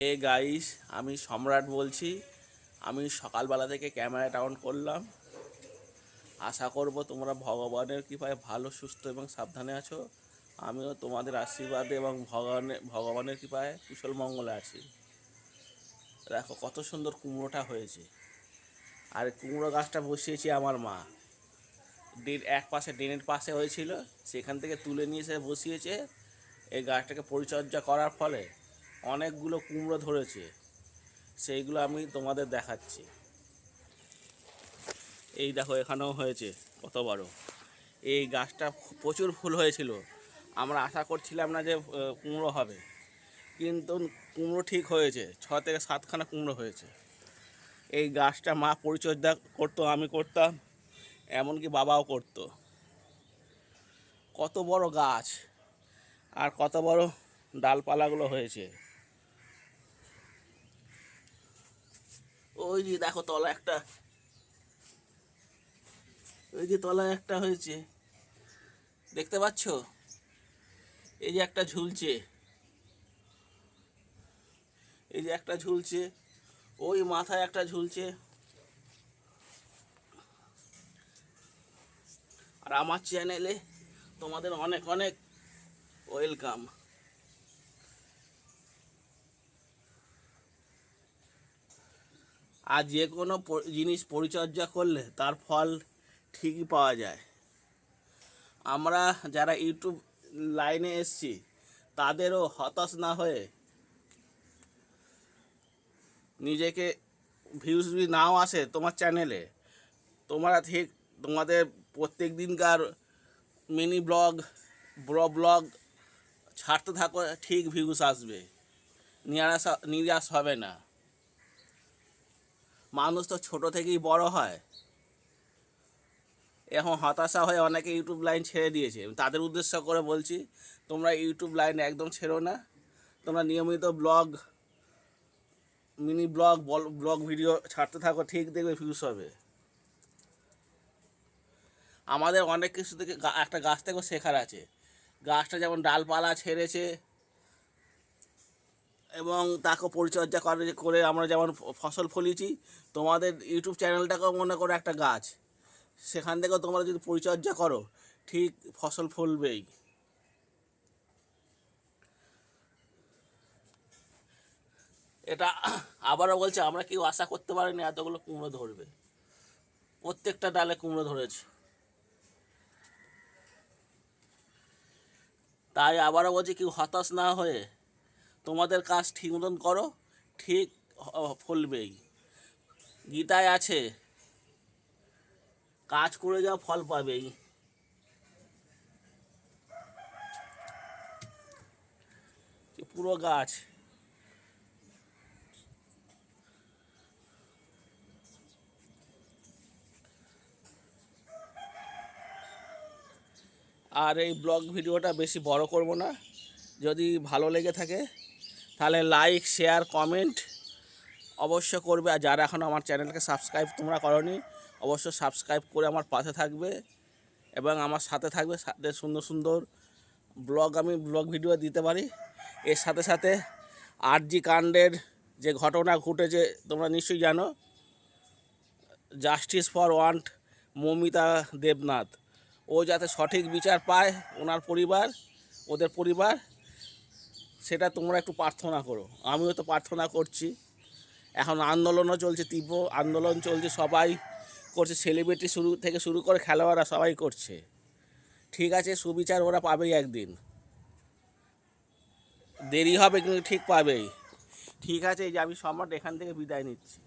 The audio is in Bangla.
এ গাইস আমি সম্রাট বলছি। আমি সকালবেলা থেকে ক্যামেরাটা অন করলাম। আশা করব তোমরা ভগবানের কৃপায় ভালো, সুস্থ এবং সাবধানে আছো। আমিও তোমাদের আশীর্বাদে এবং ভগবানের ভগবানের কৃপায় কুশল মঙ্গলে আছি। দেখো কত সুন্দর কুমড়োটা হয়েছে। আর কুমড়ো গাছটা বসিয়েছি আমার মা। ড্রেন এক পাশে, ড্রেনের পাশে হয়েছিল। সেখান থেকে তুলে নিয়ে এসে বসিয়েছে। এই গাছটাকে পরিচর্যা করার ফলে অনেকগুলো কুমড়ো ধরেছে, সেইগুলো আমি তোমাদের দেখাচ্ছি। এই দেখো, এখানেও হয়েছে কত বড় এই গাছটা প্রচুর ফুল হয়েছিল। আমরা আশা করছিলাম না যে কুমড়ো হবে। কিন্তু কুমড়ো ঠিক হয়েছে, ছ থেকে সাতখানা কুমড়ো হয়েছে। এই গাছটা মা পরিচর্যা করতো, আমি করতাম, এমনকি বাবাও করতো। কত বড় গাছ, আর কত বড় ডালপালাগুলো হয়েছে। ওই যে দেখো তলা একটা। ওই যে তলায় একটা হয়েছে। দেখতে পাচ্ছ? এই যে একটা ঝুলছে। এই যে একটা ঝুলছে। ওই মাথায় একটা ঝুলছে। আর আমার চ্যানেলে তোমাদের অনেক অনেক ওয়েলকাম। আর যে কোনো জিনিস পরিচর্যা করলে তার ফল ঠিকই পাওয়া যায়। আমরা যারা ইউটিউব লাইনে এসছি, তাদেরও হতাশ না হয়ে নিজেকে ভিউজ যদি নাও আসে তোমার চ্যানেলে, তোমরা ঠিক তোমাদের প্রত্যেক দিনকার মিনি ব্লগ, ব্র ব্লগ ছাড়তে থাকো, ঠিক ভিউজ আসবে। নিরাশ নিরাশ হবে না। মানুষ তো ছোট থেকেই বড় হয়। এখন হতাশা হয়ে অনেকে ইউটিউব লাইন ছেড়ে দিয়েছে। তাদের উদ্দেশ্য করে বলছি, তোমরা ইউটিউব লাইন একদম ছেড়ো না। তোমরা নিয়মিত blog mini blog blog video ছাড়তে থাকো, ঠিক দেখবে ভিউজ হবে। আমাদের অনেক কিছু থেকে একটা গাছ থেকেও শেখার আছে। গাছটা যেমন ডালপালা ছেড়েছে এবং তাকে পরিচর্যা করে করে আমরা যেমন ফসল ফলিয়েছি, তোমাদের ইউটিউব চ্যানেলটাকেও মনে করো একটা গাছ। সেখান থেকেও তোমরা যদি পরিচর্যা করো, ঠিক ফসল ফলবেই। এটা আবারও বলছে, আমরা কেউ আশা করতে পারিনি এতগুলো কুমড়ো ধরবে। প্রত্যেকটা ডালে কুমড়ো ধরেছে। তাই আবারও বলছি, কেউ হতাশ না হয়ে তোমাদের কাজ ঠিক মতন করো, ঠিক ফলবেই। গীতায় আছে, কাজ করে যাও, ফল পাবেই। পুরো গাছ। আর এই ব্লগ ভিডিওটা বেশি বড় করব না। যদি ভালো লেগে থাকে, তাহলে লাইক শেয়ার কমেন্ট অবশ্য করবে। আর যারা এখন আমার চ্যানেলকে সাবস্ক্রাইব তোমরা করনি, অবশ্য সাবস্ক্রাইব করে আমার পাশে থাকবে এবং আমার সাথে থাকবে। সাথে সুন্দর সুন্দর ব্লগ আমি ব্লগ ভিডিও দিতে পারি। এর সাথে সাথে আরজি কাণ্ডের যে ঘটনা ঘটেছে, তোমরা নিশ্চয়ই জানো। Justice for want Momita Debnath. ও যাতে সঠিক বিচার পায়, ওনার পরিবার, ওদের পরিবার সেটা তোমরা একটু প্রার্থনা করো। আমিও তো প্রার্থনা করছি। এখন আন্দোলনও চলছে তীব্র আন্দোলন চলছে, সবাই করছে সেলিব্রিটি শুরু থেকে শুরু করে খেলোয়াড়রা সবাই করছে। ঠিক আছে, সুবিচার ওরা পাবেই একদিন। দেরি হবে কিন্তু ঠিক পাবেই। ঠিক আছে, এই যে আমি সম্রাট এখান থেকে বিদায় নিচ্ছি।